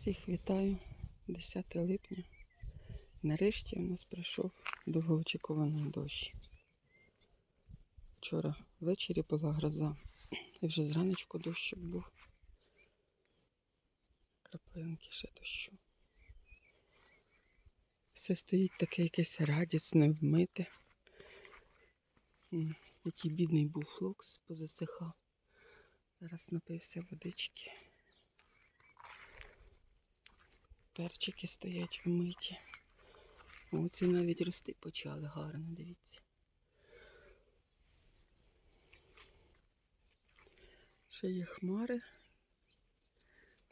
Всіх вітаю 10 липня. Нарешті у нас прийшов довгоочікуваний дощ. Вчора ввечері була гроза, і вже зранечку дощик був. Краплинки ще дощу. Все стоїть таке якесь радісне, вмите. Який бідний був флокс, позасихав. Зараз напився водички. Перчики стоять вмиті. Оці навіть рости почали гарно, дивіться. Ще є хмари,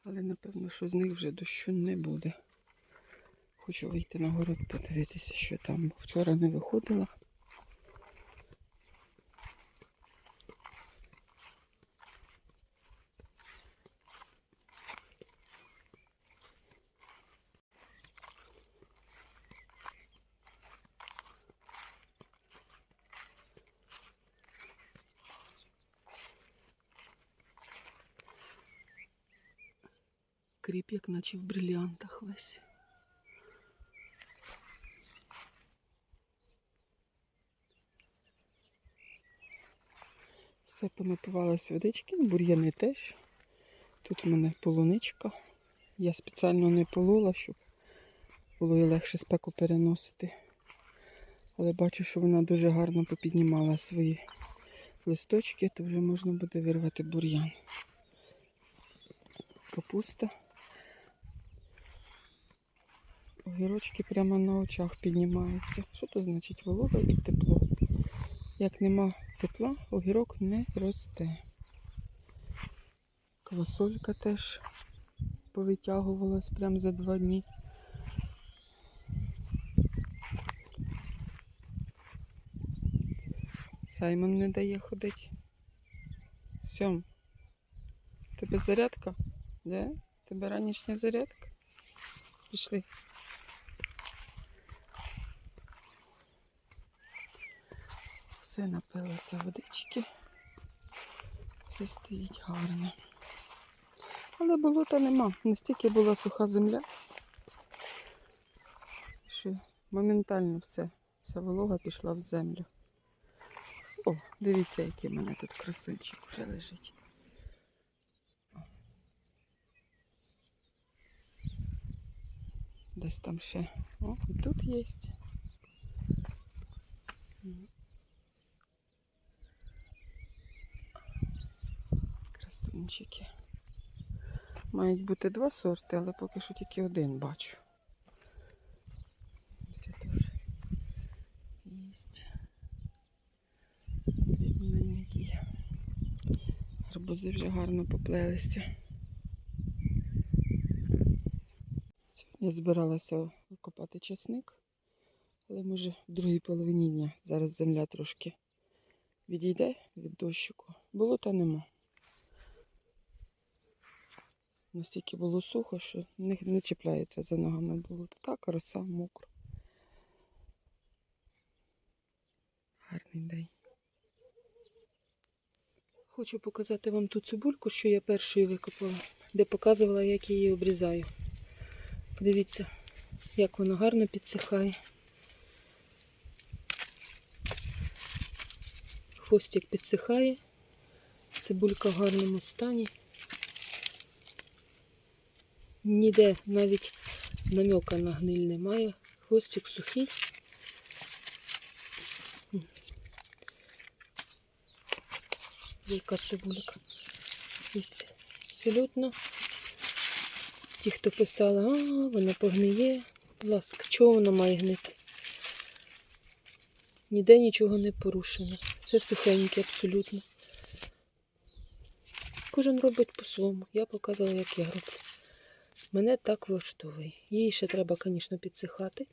але напевно, що з них вже дощу не буде. Хочу вийти на город подивитися, що там. Вчора не виходила. Кріп, як наче в бриліантах весь. Все понапивалось водички, бур'яни теж. Тут у мене полуничка. Я спеціально не полола, щоб було і легше спеку переносити. Але бачу, що вона дуже гарно попіднімала свої листочки, то вже можна буде вирвати бур'ян. Капуста. Огірочки прямо на очах піднімаються. Що то значить волога і тепло? Як нема тепла, огірок не росте. Квасолька теж повитягувалась прямо за два дні. Саймон не дає ходити. Сьом. Тебе зарядка? Де? Тебе ранішня зарядка? Пішли. Все напилося водички. Все стоїть гарно. Але болота нема. Настільки була суха земля, що моментально все, вся волога пішла в землю. О, дивіться, який в мене тут красунчик вже лежить. Десь там ще. О, і тут є. Красунчики. Мають бути два сорти, але поки що тільки один бачу. Все теж є. Гарбузи вже гарно поплелися. Я збиралася викопати часник, але може в другій половині дня. Зараз земля трошки відійде від дощику. Болота нема. Настільки було сухо, що не, не чіпляється за ногами болото. Так, роса мокро. Гарний день. Хочу показати вам ту цибульку, що я першою викопала, де показувала, як я її обрізаю. Подивіться, як вона гарно підсихає. Хвостик підсихає, цибулька в гарному стані. Ніде навіть намека на гниль немає. Хвостик сухий. Яка цибулька. Абсолютно. Ті, хто писали, а, вона погниє. Будь ласка, чого вона має гнити? Ніде нічого не порушено. Все сухеньке абсолютно. Кожен робить по-своєму. Я показала, як я роблю. Мене так влаштовує. Їй ще треба, звісно, підсихати.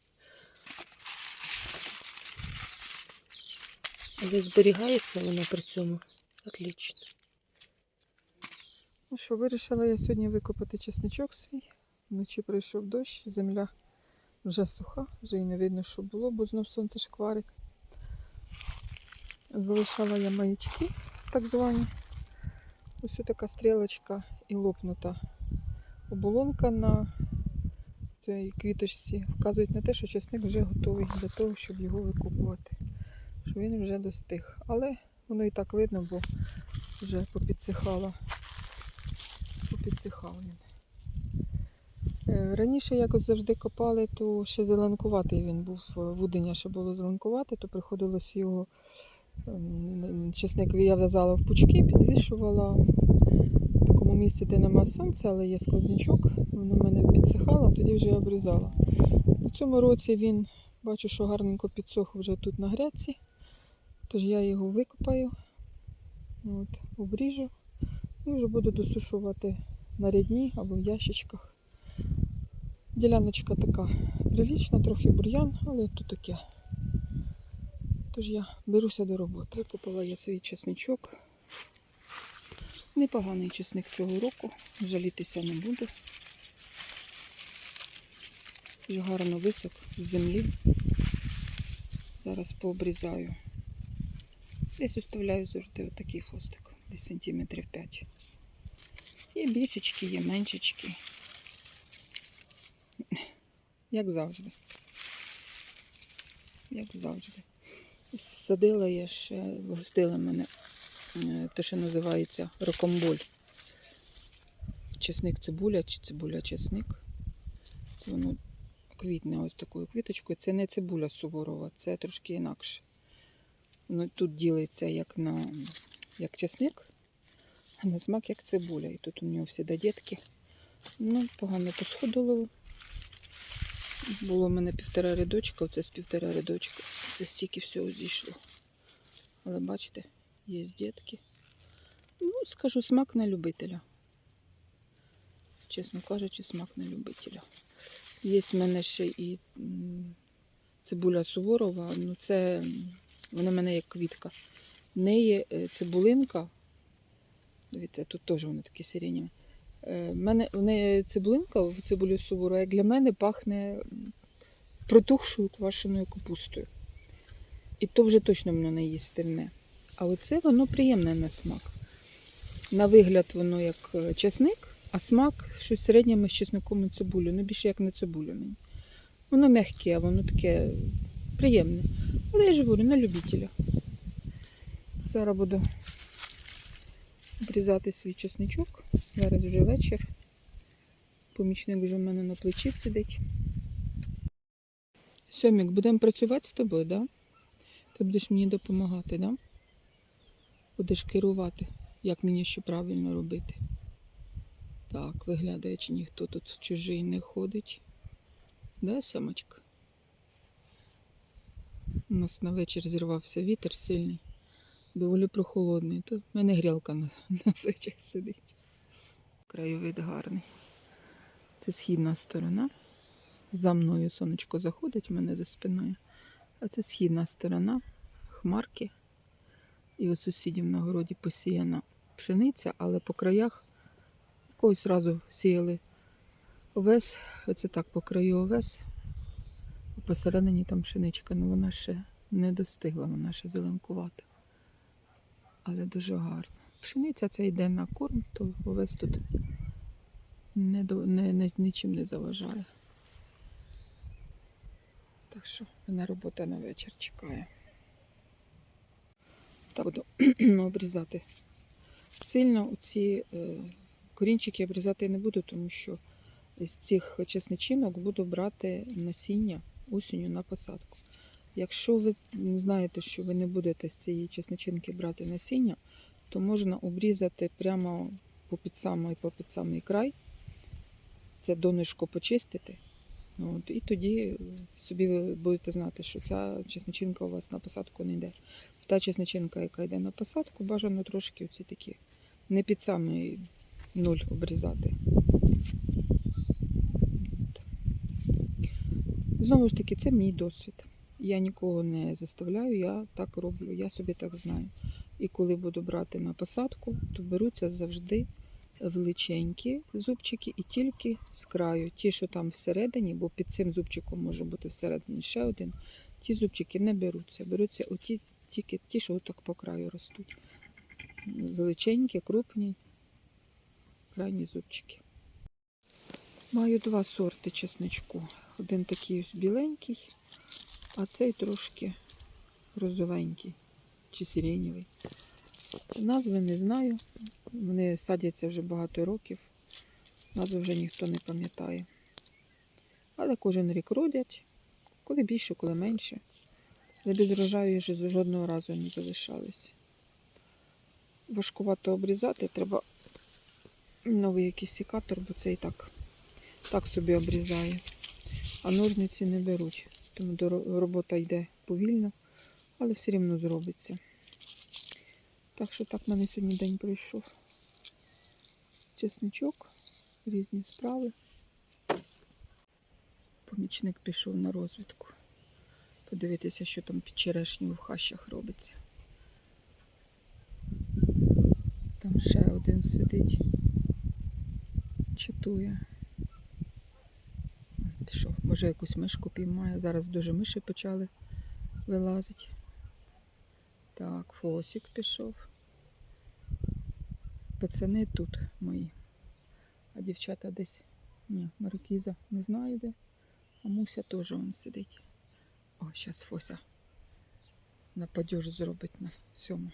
Але зберігається вона при цьому отлично. Ну що, вирішила я сьогодні викопати чесничок свій. Вночі пройшов дощ, земля вже суха, вже і не видно, що було, бо знов сонце шкварить. Залишала я маячки, так звані. Ось така стрілочка і лопнута оболонка на цій квіточці вказують на те, що часник вже готовий для того, щоб його викопувати. Що він вже достиг. Але воно і так видно, бо вже попідсихало. Попідсихав він. Е, Раніше якось завжди копали, то ще зеленкуватий він був. е, Вудення ще було зеленкувати, то приходилось його ем, чесник я в'язала в пучки, підвішувала місці, де нема сонця, але є сквознячок. Воно в мене підсихало, тоді вже я обрізала. У цьому році він бачу, що гарненько підсох вже тут на грядці. Тож я його викопаю, от, обріжу і вже буду досушувати на рядні або в ящичках. Діляночка така прилічна, трохи бур'ян, але тут таке. Тож я беруся до роботи. Купила я свій чесничок. Непоганий чесник цього року, жалітися не буду. Вже гарно висок з землі. Зараз пообрізаю. Десь оставляю завжди отакий фостик, десь сантиметрів 5. Є більшечки, є меншечки. Як завжди. Як завжди. Садила я ще, гостила мене те, що називається рокомболь. Чесник цибуля чи цибуля чесник. Це воно квітне ось такою квіточкою. Це не цибуля суворова, це трошки інакше. Воно тут ділиться як на як чесник, а на смак як цибуля. І тут у нього всі дітки. Ну, погано посходило. Було в мене півтора рядочка, оце з півтора рядочка. Це стільки всього зійшло. Але бачите, є дітки. Ну, скажу, смак на любителя. Чесно кажучи, смак на любителя. Є в мене ще і цибуля суворова, ну це вона в мене як квітка. В неї е, цибулинка. Дивіться, тут теж вони такі сирені. Е, в мене в неї цибулинка в цибулі суворова, як для мене пахне протухшою квашеною капустою. І то вже точно мене не їстивне. А оце воно приємне на смак. На вигляд воно як е, чесник, а смак щось середнє між чесником і цибулею. Ну більше як на цибулю мені. Воно м'яке, воно таке приємне. Але я ж говорю, на любителя. Зараз буду обрізати свій чесничок. Зараз вже вечір. Помічник вже в мене на плечі сидить. Сьомік, будемо працювати з тобою, так? Да? Ти будеш мені допомагати, да? Будеш керувати, як мені що правильно робити. Так, виглядає, чи ніхто тут чужий не ходить. Да, Сямочка? У нас на вечір зірвався вітер сильний, доволі прохолодний. То в мене грілка на, на плечах сидить. Краєвид гарний. Це східна сторона. За мною сонечко заходить у мене за спиною. А це східна сторона, хмарки. І у сусідів на городі посіяна пшениця, але по краях якогось разу сіяли овес. Оце так по краю овес. Посередині там пшеничка, ну вона ще не достигла, вона ще зеленкувата. Але дуже гарно. Пшениця це йде на корм, то овес тут не, не, не, нічим не заважає. Так що мене робота на вечір чекає. Так буду обрізати сильно. Ці е, корінчики обрізати не буду, тому що з цих чесничинок буду брати насіння осінню на посадку. Якщо ви знаєте, що ви не будете з цієї чесничинки брати насіння, то можна обрізати прямо по під самий, по під самий край. Це донишко почистити. От, і тоді собі ви будете знати, що ця чесничинка у вас на посадку не йде. Та чесничинка, яка йде на посадку, бажано трошки оці такі не під самий нуль обрізати. От. Знову ж таки, це мій досвід. Я нікого не заставляю, я так роблю, я собі так знаю. І коли буду брати на посадку, то беруться завжди величенькі зубчики і тільки з краю. Ті, що там всередині, бо під цим зубчиком може бути всередині ще один. Ті зубчики не беруться. Беруться оті, тільки ті, що отак по краю ростуть. Величенькі, крупні, крайні зубчики. Маю два сорти чесничку. Один такий ось біленький, а цей трошки розовенький чи сиренєвий. Назви не знаю. Вони садяться вже багато років. Назви вже ніхто не пам'ятає. Але кожен рік родять. Коли більше, коли менше. Але без врожаю вже жодного разу не залишалися. Важкувато обрізати, треба новий якийсь секатор, бо цей так, так собі обрізає. А ножниці не беруть. Тому робота йде повільно, але все рівно зробиться. Так що так в мене сьогодні день пройшов. Чесничок, різні справи. Помічник пішов на розвідку. Подивитися, що там під черешню в хащах робиться. Там ще один сидить, чатує. Пішов. Може якусь мишку піймає. Зараз дуже миші почали вилазити. Так, Фосик пішов. Пацани тут мої. А дівчата десь. Ні, Маркіза не знаю де. А Муся теж вон сидить. О, зараз Фося на падеж зробить на всьому.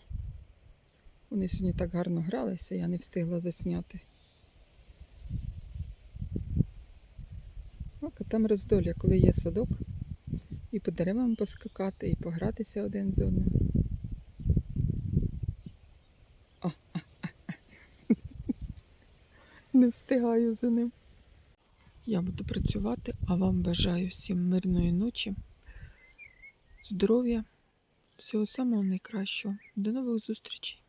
Вони сьогодні так гарно гралися, я не встигла засняти. О, там роздоля, коли є садок, і по деревам поскакати, і погратися один з одним. О, а, а, а. Не встигаю за ним. Я буду працювати, а вам бажаю всім мирної ночі, здоров'я, всього самого найкращого. До нових зустрічей!